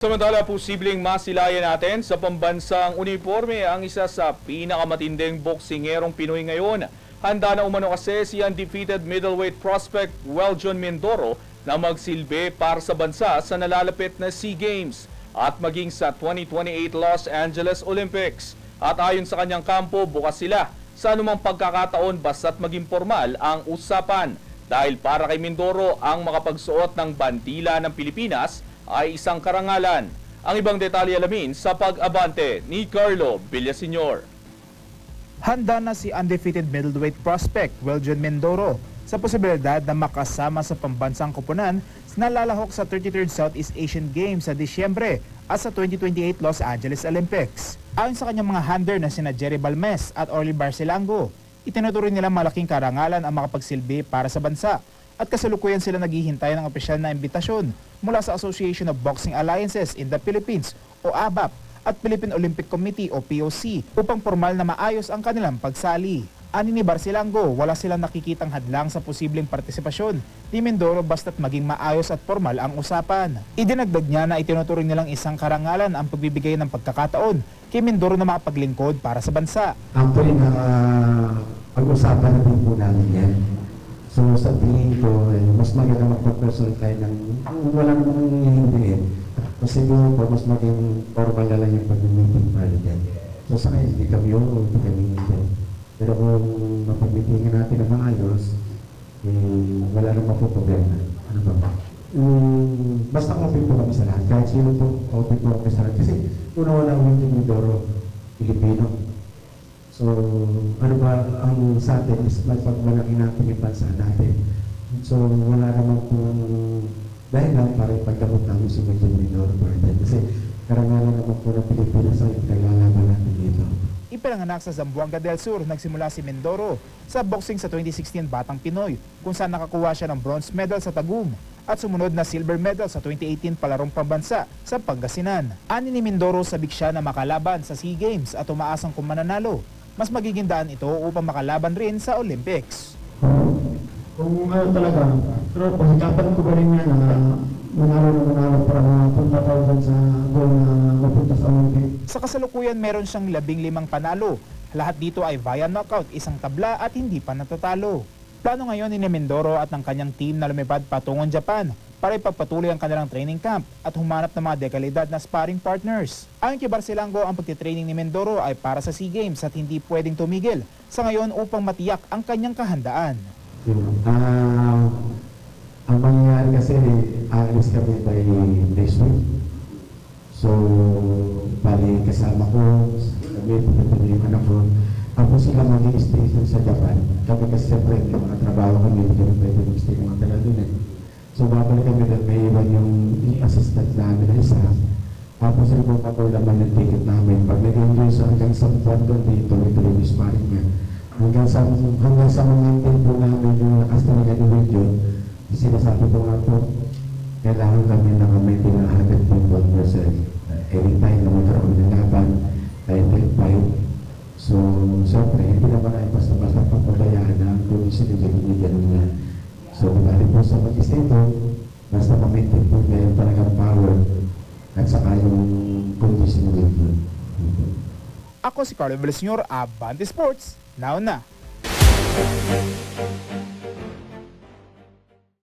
Samantala, posibleng masilayan natin sa pambansang uniforme ang isa sa pinakamatinding boksingerong Pinoy ngayon. Handa na umano kasi si undefeated middleweight prospect Weljon Mindoro na magsilbi para sa bansa sa nalalapit na SEA Games at maging sa 2028 Los Angeles Olympics. At ayon sa kanyang kampo, bukas sila sa anumang pagkakataon basta't maging formal ang usapan. Dahil para kay Mindoro, ang makapagsuot ng bandila ng Pilipinas ay isang karangalan. Ang ibang detalye alamin sa pag-abante ni Carlo Villaseñor. Handa na si undefeated middleweight prospect Weljon Mindoro sa posibilidad na makasama sa pambansang kupunan na lalahok sa 33rd Southeast Asian Games sa Disyembre at sa 2028 Los Angeles Olympics. Ayon sa kanyang mga hander na sina Jerry Balmes at Orly Barcelango, itinuturing nila malaking karangalan ang makapagsilbi para sa bansa at kasalukuyan sila naghihintay ng opisyal na imbitasyon mula sa Association of Boxing Alliances in the Philippines o ABAP at Philippine Olympic Committee o POC upang formal na maayos ang kanilang pagsali. Ani ni Barcelango, wala silang nakikitang hadlang sa posibleng partisipasyon ni Mindoro basta't maging maayos at formal ang usapan. Idinagdag niya na itinuturing nilang isang karangalan ang pagbibigay ng pagkakataon kay Mindoro na makapaglingkod para sa bansa. Actually, na pag-usapan na din po namin yan. So sa tingin ko, eh, mas maganda magpag-personal tayo ng kung walang hihindiin. Kasi siguro po, mas maging formal na lang yung pag-meeting para dyan. So sa ngayon, hindi kami yun, hindi kami hindi. Pero kung mapag-meetingan natin na maayos, eh, wala namang po problema. Ano ba ba? Mm, basta open po kami sa lahat. Kahit sino po, open po kami sa lahat. Kasi una-una yung Mindoro, Pilipino. So, ano ba ang sa atin is magpagmalaki natin yung bansa natin. So, wala naman pong dahil lang para ipagdamot namin si Medyo Minor Burden. Kasi karangalan naman po ng Pilipinas ang pinaglalaban natin dito. Ipinanganak sa Zamboanga del Sur, nagsimula si Mindoro sa boxing sa 2016 Batang Pinoy kung saan nakakuha siya ng bronze medal sa Tagum at sumunod na silver medal sa 2018 palarong pambansa sa Pangasinan. Ani ni Mindoro sabik siya na makalaban sa SEA Games at umaasang kung mananalo. Mas magiging daan ito upang makalaban rin sa Olympics. Kung ano talaga, pero pasikapan ko pa rin yan na manalo na manalo para mapunta pa sa goal na mapunta sa Olympic. Sa kasalukuyan meron siyang labing limang panalo. Lahat dito ay via knockout, isang tabla at hindi pa natatalo. Plano ngayon ni Mindoro at ng kanyang team na lumipad patungong Japan para ipagpatuloy ang kanilang training camp at humanap ng mga dekalidad na sparring partners. Ayon kay Barcelango, ang pagtitraining ni Mindoro ay para sa SEA Games at hindi pwedeng tumigil sa ngayon upang matiyak ang kanyang kahandaan. Ah, ang mangyayari kasi, aalis kami by next week. So, bali kasama ko, kami, pupunta yung anak ko. Tapos sila mag-i-stay sa Japan. Kami kasi siyempre, mga trabaho kami, hindi pwede mag-stay mga tagal dun eh. So, babalik kami doon, may iwan yung assistant namin na isa. Tapos rin po kapag naman yung ticket namin. Pag nag-enjoy sa hanggang sa buwan doon, di tuloy-tuloy yung sparring niya. Hanggang sa, hanggang sa mga po namin yung lakas talaga ni Wiljon, sinasabi ko nga po, kailangan kami na kami na 100% anytime na magkaroon ng laban, title fight. So, siyempre, hindi naman ay basta-basta papabayaan na ang yung po sa doon, basta ma-maintain po niya yung talagang power at saka yung condition Wiljon. Ako si Carlo Villaseñor, Abante Sports. Now na!